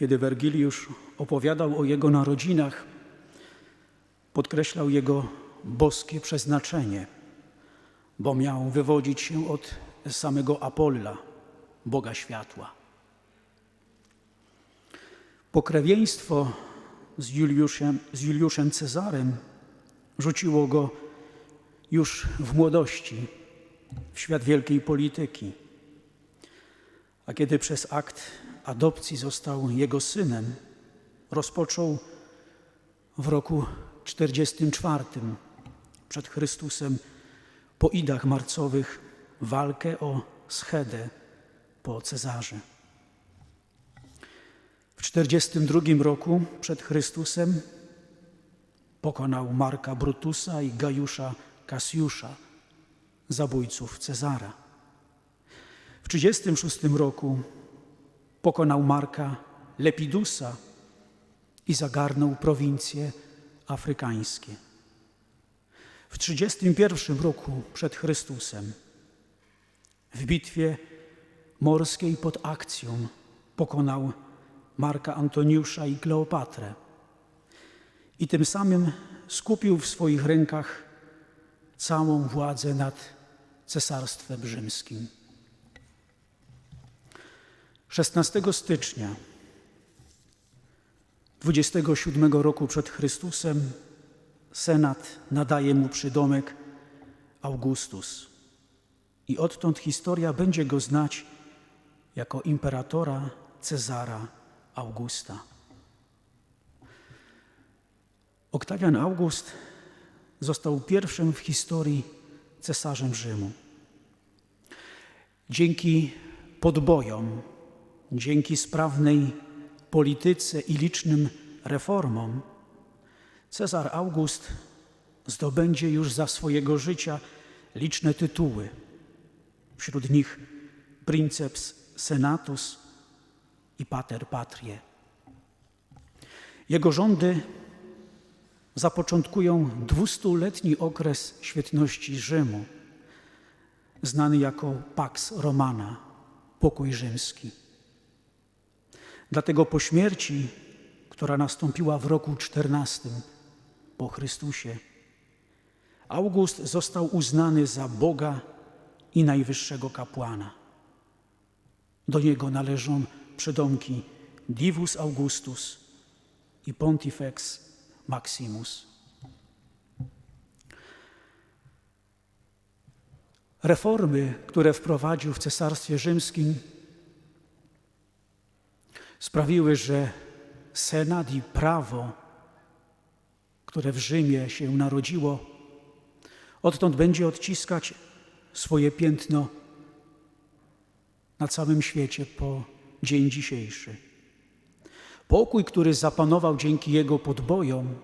Kiedy Wergiliusz opowiadał o jego narodzinach, podkreślał jego boskie przeznaczenie, bo miał wywodzić się od samego Apolla, Boga światła. Pokrewieństwo z Juliuszem, z Juliuszem Cezarem rzuciło go już w młodości w świat wielkiej polityki. A kiedy przez akt adopcji został jego synem, rozpoczął w roku 44 przed Chrystusem po idach marcowych walkę o schedę po Cezarze. W 42 roku przed Chrystusem pokonał Marka Brutusa i Gajusza Kasjusza, zabójców Cezara. W 36 roku pokonał Marka Lepidusa i zagarnął prowincje afrykańskie. W 31 roku przed Chrystusem w bitwie morskiej pod akcją pokonał Marka Antoniusza i Kleopatrę i tym samym skupił w swoich rękach całą władzę nad Cesarstwem Rzymskim. 16 stycznia 27 roku przed Chrystusem Senat nadaje mu przydomek Augustus i odtąd historia będzie go znać jako imperatora Cezara Augusta. Oktawian August został pierwszym w historii cesarzem Rzymu. Dzięki podbojom, dzięki sprawnej polityce i licznym reformom, Cezar August zdobędzie już za swojego życia liczne tytuły. Wśród nich princeps senatus i pater patrie. Jego rządy zapoczątkują dwustuletni okres świetności Rzymu, znany jako Pax Romana, pokój rzymski. Dlatego po śmierci, która nastąpiła w roku XIV po Chrystusie, August został uznany za Boga i najwyższego kapłana. Do niego należą przydomki Divus Augustus i Pontifex Maximus. Reformy, które wprowadził w Cesarstwie Rzymskim, sprawiły, że Senat i prawo, które w Rzymie się narodziło, odtąd będzie odciskać swoje piętno na całym świecie po dzień dzisiejszy. Pokój, który zapanował dzięki jego podbojom,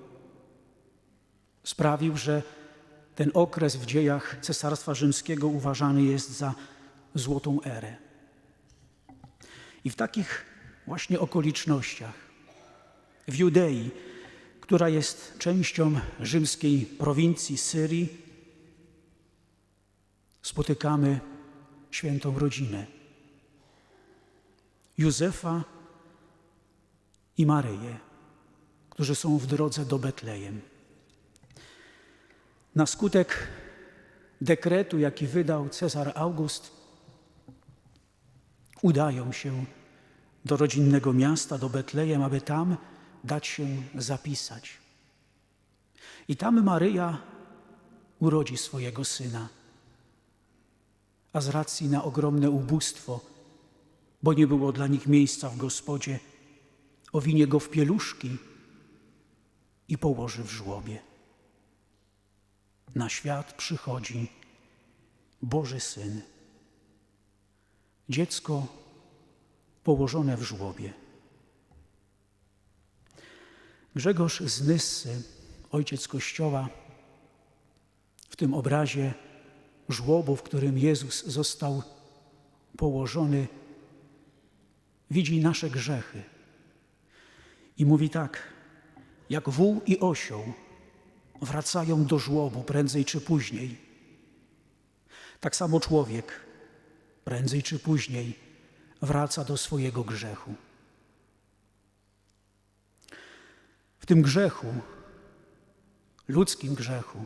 sprawił, że ten okres w dziejach Cesarstwa Rzymskiego uważany jest za złotą erę. I w takich właśnie okolicznościach, w Judei, która jest częścią rzymskiej prowincji Syrii, spotykamy świętą rodzinę Józefa i Maryję, którzy są w drodze do Betlejem. Na skutek dekretu, jaki wydał Cezar August, udają się do rodzinnego miasta, do Betlejem, aby tam dać się zapisać. I tam Maryja urodzi swojego syna. A z racji na ogromne ubóstwo, bo nie było dla nich miejsca w gospodzie, owinie go w pieluszki i położy w żłobie. Na świat przychodzi Boży Syn. Dziecko położone w żłobie. Grzegorz z Nyssy, ojciec Kościoła, w tym obrazie żłobu, w którym Jezus został położony, widzi nasze grzechy. I mówi tak, jak wół i osioł wracają do żłobu prędzej czy później. Tak samo człowiek prędzej czy później wraca do swojego grzechu. W tym grzechu, ludzkim grzechu,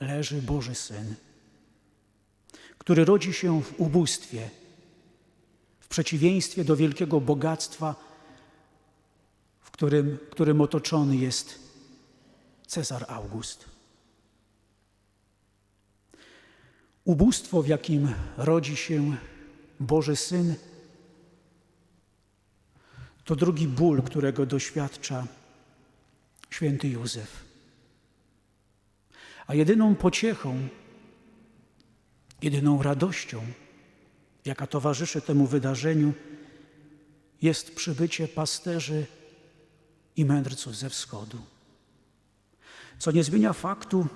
leży Boży Syn, który rodzi się w ubóstwie, w przeciwieństwie do wielkiego bogactwa, w którym, którym otoczony jest Cezar August. Ubóstwo, w jakim rodzi się Boży Syn, to drugi ból, którego doświadcza święty Józef. A jedyną pociechą, jedyną radością, jaka towarzyszy temu wydarzeniu, jest przybycie pasterzy i mędrców ze wschodu. Co nie zmienia faktu,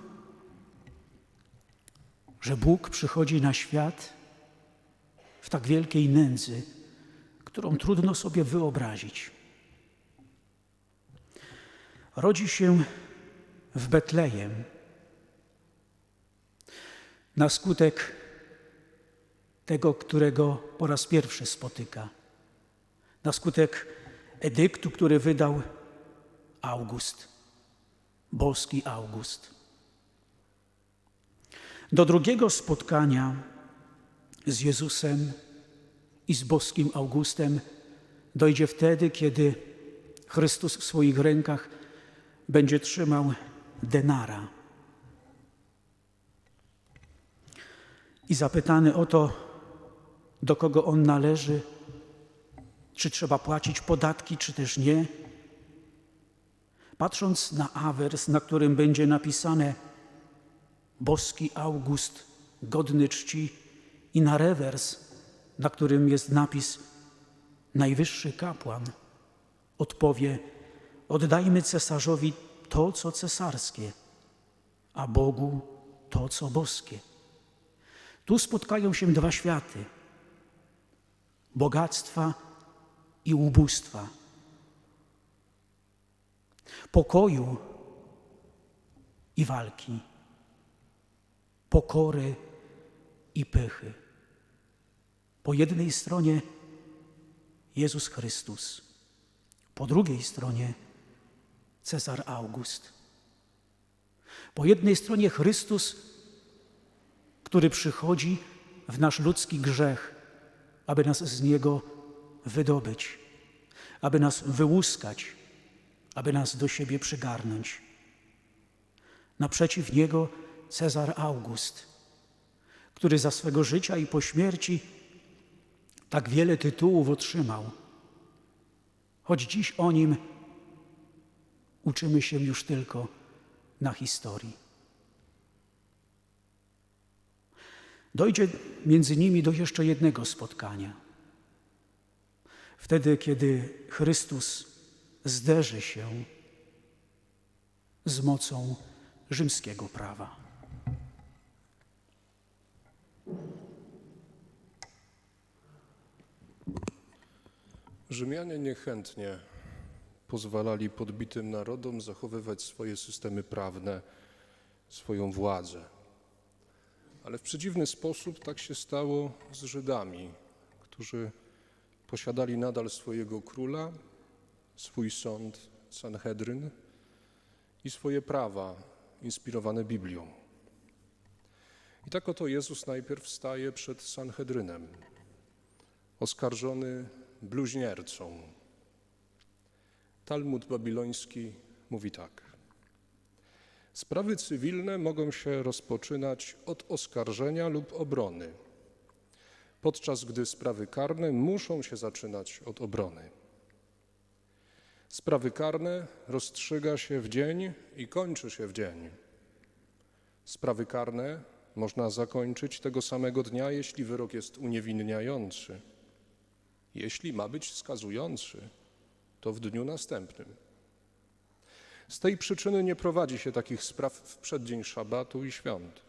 że Bóg przychodzi na świat w tak wielkiej nędzy, którą trudno sobie wyobrazić. Rodzi się w Betlejem na skutek tego, którego po raz pierwszy spotyka, na skutek edyktu, który wydał August, boski August. Do drugiego spotkania z Jezusem i z boskim Augustem dojdzie wtedy, kiedy Chrystus w swoich rękach będzie trzymał denara. I zapytany o to, do kogo on należy, czy trzeba płacić podatki, czy też nie, patrząc na awers, na którym będzie napisane boski August, godny czci, i na rewers, na którym jest napis Najwyższy kapłan, odpowie: Oddajmy cesarzowi to, co cesarskie, a Bogu to, co boskie. Tu spotkają się dwa światy bogactwa i ubóstwa, pokoju i walki, pokory i pychy. Po jednej stronie Jezus Chrystus, po drugiej stronie Cezar August. Po jednej stronie Chrystus, który przychodzi w nasz ludzki grzech, aby nas z niego wydobyć, aby nas wyłuskać, aby nas do siebie przygarnąć. Naprzeciw niego Cezar August, który za swego życia i po śmierci tak wiele tytułów otrzymał, choć dziś o nim uczymy się już tylko na historii. Dojdzie między nimi do jeszcze jednego spotkania. Wtedy, kiedy Chrystus zderzy się z mocą rzymskiego prawa. Rzymianie niechętnie pozwalali podbitym narodom zachowywać swoje systemy prawne, swoją władzę. Ale w przedziwny sposób tak się stało z Żydami, którzy posiadali nadal swojego króla, swój sąd, Sanhedryn i swoje prawa inspirowane Biblią. I tak oto Jezus najpierw staje przed Sanhedrynem, oskarżony bluźniercą. Talmud babiloński mówi tak. Sprawy cywilne mogą się rozpoczynać od oskarżenia lub obrony, podczas gdy sprawy karne muszą się zaczynać od obrony. Sprawy karne rozstrzyga się w dzień i kończy się w dzień. Sprawy karne można zakończyć tego samego dnia, jeśli wyrok jest uniewinniający. Jeśli ma być skazujący, to w dniu następnym. Z tej przyczyny nie prowadzi się takich spraw w przeddzień szabatu i świąt.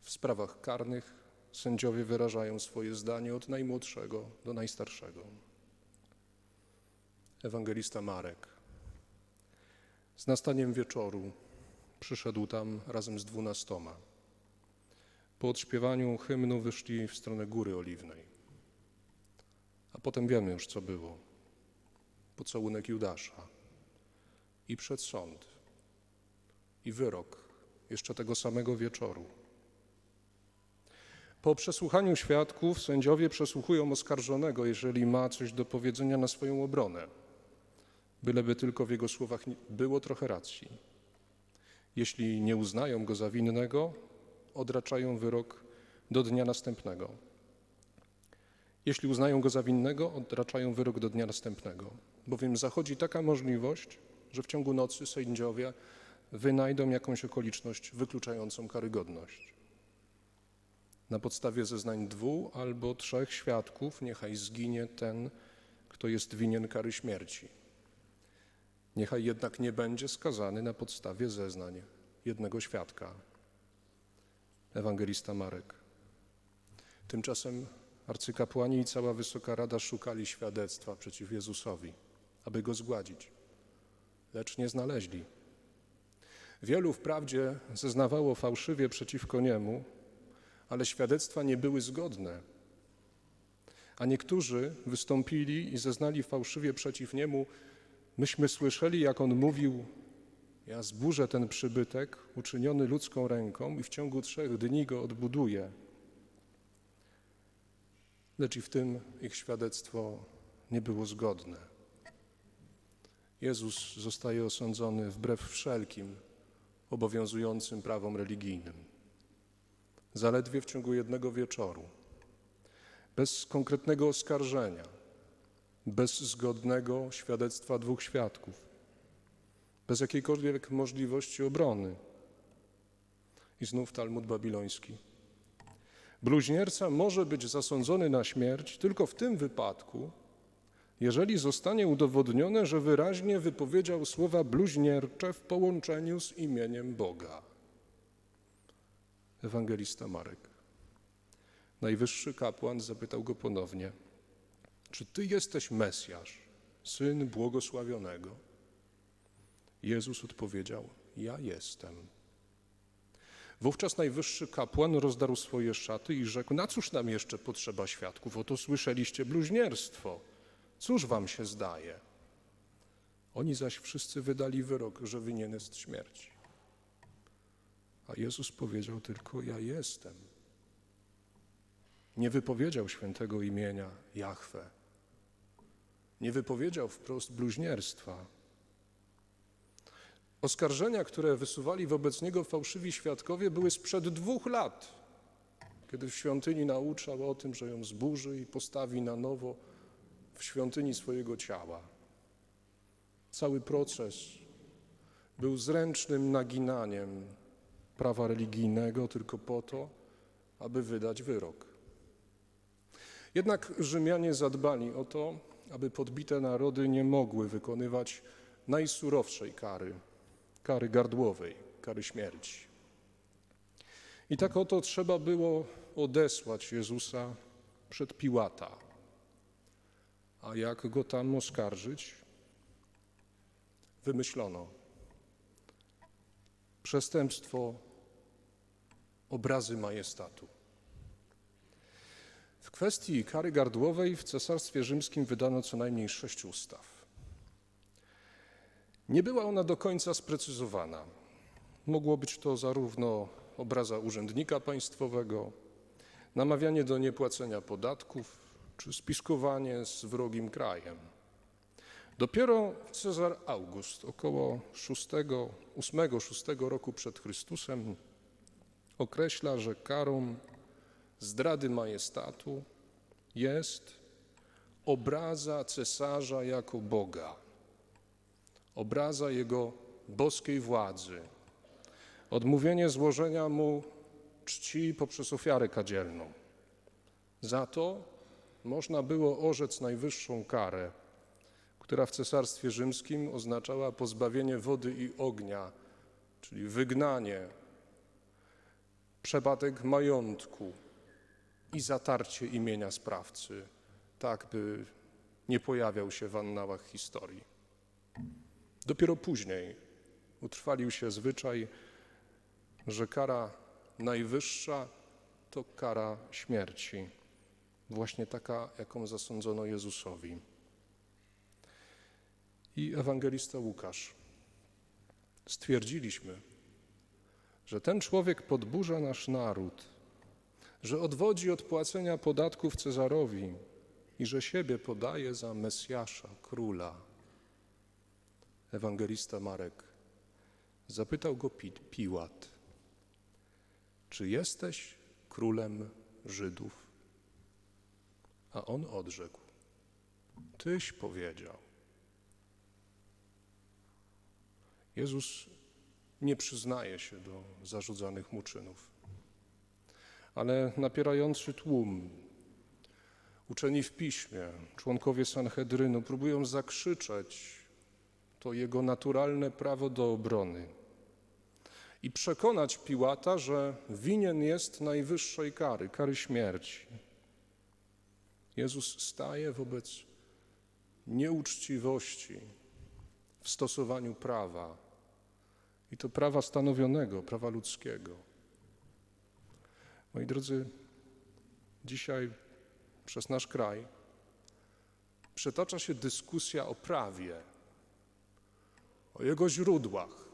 W sprawach karnych sędziowie wyrażają swoje zdanie od najmłodszego do najstarszego. Ewangelista Marek. Z nastaniem wieczoru przyszedł tam razem z dwunastoma. Po odśpiewaniu hymnu wyszli w stronę Góry Oliwnej. A potem wiemy już, co było. pocałunek Judasza i przed sąd i wyrok jeszcze tego samego wieczoru. Po przesłuchaniu świadków sędziowie przesłuchują oskarżonego, jeżeli ma coś do powiedzenia na swoją obronę, byleby tylko w jego słowach było trochę racji. Jeśli nie uznają go za winnego, odraczają wyrok do dnia następnego. Jeśli uznają go za winnego, odraczają wyrok do dnia następnego, bowiem zachodzi taka możliwość, że w ciągu nocy sędziowie wynajdą jakąś okoliczność wykluczającą karygodność. Na podstawie zeznań dwóch albo trzech świadków niechaj zginie ten, kto jest winien kary śmierci. Niechaj jednak nie będzie skazany na podstawie zeznań jednego świadka. Ewangelista Marek. Tymczasem arcykapłani i cała Wysoka Rada szukali świadectwa przeciw Jezusowi, aby go zgładzić, lecz nie znaleźli. Wielu wprawdzie zeznawało fałszywie przeciwko niemu, ale świadectwa nie były zgodne. A niektórzy wystąpili i zeznali fałszywie przeciw niemu. Myśmy słyszeli, jak on mówił: Ja zburzę ten przybytek uczyniony ludzką ręką i w ciągu trzech dni go odbuduję. Lecz i w tym ich świadectwo nie było zgodne. Jezus zostaje osądzony wbrew wszelkim obowiązującym prawom religijnym. Zaledwie w ciągu jednego wieczoru, bez konkretnego oskarżenia, bez zgodnego świadectwa dwóch świadków, bez jakiejkolwiek możliwości obrony. I znów Talmud babiloński. Bluźnierca może być zasądzony na śmierć tylko w tym wypadku, jeżeli zostanie udowodnione, że wyraźnie wypowiedział słowa bluźniercze w połączeniu z imieniem Boga. Ewangelista Marek. Najwyższy kapłan zapytał go ponownie: Czy ty jesteś Mesjasz, syn błogosławionego? Jezus odpowiedział: Ja jestem. Wówczas najwyższy kapłan rozdarł swoje szaty i rzekł: Na cóż nam jeszcze potrzeba świadków? Oto słyszeliście bluźnierstwo. Cóż wam się zdaje? Oni zaś wszyscy wydali wyrok, że winien jest śmierci. A Jezus powiedział tylko: Ja jestem. Nie wypowiedział świętego imienia Jahwe. Nie wypowiedział wprost bluźnierstwa. Oskarżenia, które wysuwali wobec niego fałszywi świadkowie, były sprzed dwóch lat, kiedy w świątyni nauczał o tym, że ją zburzy i postawi na nowo w świątyni swojego ciała. Cały proces był zręcznym naginaniem prawa religijnego tylko po to, aby wydać wyrok. Jednak Rzymianie zadbali o to, aby podbite narody nie mogły wykonywać najsurowszej kary, kary gardłowej, kary śmierci. I tak oto trzeba było odesłać Jezusa przed Piłata. A jak go tam oskarżyć? Wymyślono przestępstwo obrazy majestatu. W kwestii kary gardłowej w Cesarstwie Rzymskim wydano co najmniej sześć ustaw. Nie była ona do końca sprecyzowana. Mogło być to zarówno obraza urzędnika państwowego, namawianie do niepłacenia podatków, czy spiskowanie z wrogim krajem. Dopiero Cezar August około 8-6 roku przed Chrystusem określa, że karą zdrady majestatu jest obraza cesarza jako Boga, obraza jego boskiej władzy, odmówienie złożenia mu czci poprzez ofiarę kadzielną. Za to można było orzec najwyższą karę, która w Cesarstwie Rzymskim oznaczała pozbawienie wody i ognia, czyli wygnanie, przepadek majątku i zatarcie imienia sprawcy, tak by nie pojawiał się w annałach historii. Dopiero później utrwalił się zwyczaj, że kara najwyższa to kara śmierci, właśnie taka, jaką zasądzono Jezusowi. i ewangelista Łukasz. Stwierdziliśmy, że ten człowiek podburza nasz naród, że odwodzi od płacenia podatków Cezarowi i że siebie podaje za Mesjasza, króla. Ewangelista Marek zapytał go Pi- Piłat, czy jesteś królem Żydów? A on odrzekł, tyś powiedział. Jezus nie przyznaje się do zarzucanych mu czynów, ale napierający tłum, uczeni w piśmie, członkowie Sanhedrynu próbują zakrzyczeć to jego naturalne prawo do obrony i przekonać Piłata, że winien jest najwyższej kary, kary śmierci. Jezus staje wobec nieuczciwości w stosowaniu prawa i to prawa stanowionego, prawa ludzkiego. Moi drodzy, dzisiaj przez nasz kraj przetacza się dyskusja o prawie, o jego źródłach,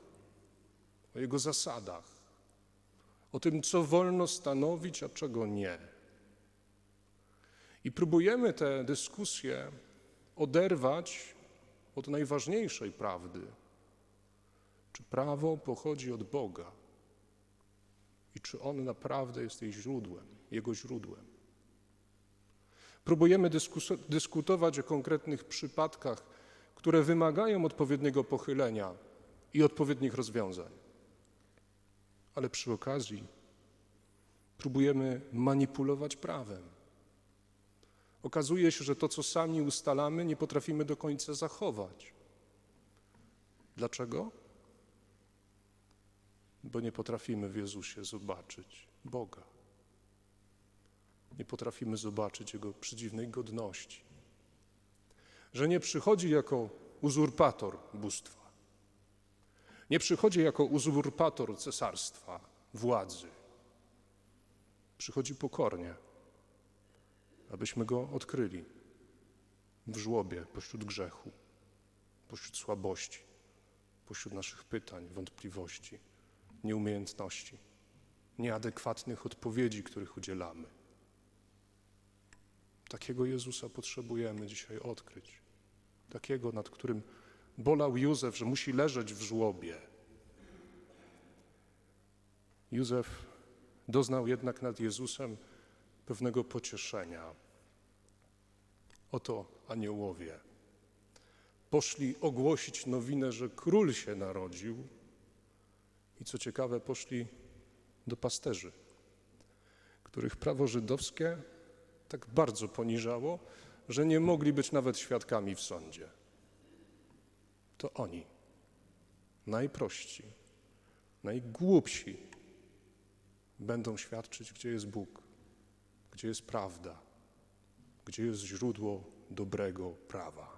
o jego zasadach, o tym, co wolno stanowić, a czego nie. I próbujemy tę dyskusję oderwać od najważniejszej prawdy. Czy prawo pochodzi od Boga i czy on naprawdę jest jej źródłem, jego źródłem. Próbujemy dyskutować o konkretnych przypadkach, które wymagają odpowiedniego pochylenia i odpowiednich rozwiązań. Ale przy okazji próbujemy manipulować prawem. Okazuje się, że to, co sami ustalamy, nie potrafimy do końca zachować. Dlaczego? Bo nie potrafimy w Jezusie zobaczyć Boga. Nie potrafimy zobaczyć Jego przedziwnej godności. Że nie przychodzi jako uzurpator bóstwa. Nie przychodzi jako uzurpator cesarstwa, władzy. Przychodzi pokornie, abyśmy Go odkryli w żłobie, pośród grzechu, pośród słabości, pośród naszych pytań, wątpliwości, nieumiejętności, nieadekwatnych odpowiedzi, których udzielamy. Takiego Jezusa potrzebujemy dzisiaj odkryć. Takiego, nad którym bolał Józef, że musi leżeć w żłobie. Józef doznał jednak nad Jezusem pewnego pocieszenia. Oto aniołowie poszli ogłosić nowinę, że król się narodził i co ciekawe, poszli do pasterzy, których prawo żydowskie tak bardzo poniżało, że nie mogli być nawet świadkami w sądzie. To oni, najprości, najgłupsi, będą świadczyć, gdzie jest Bóg, gdzie jest prawda, gdzie jest źródło dobrego prawa.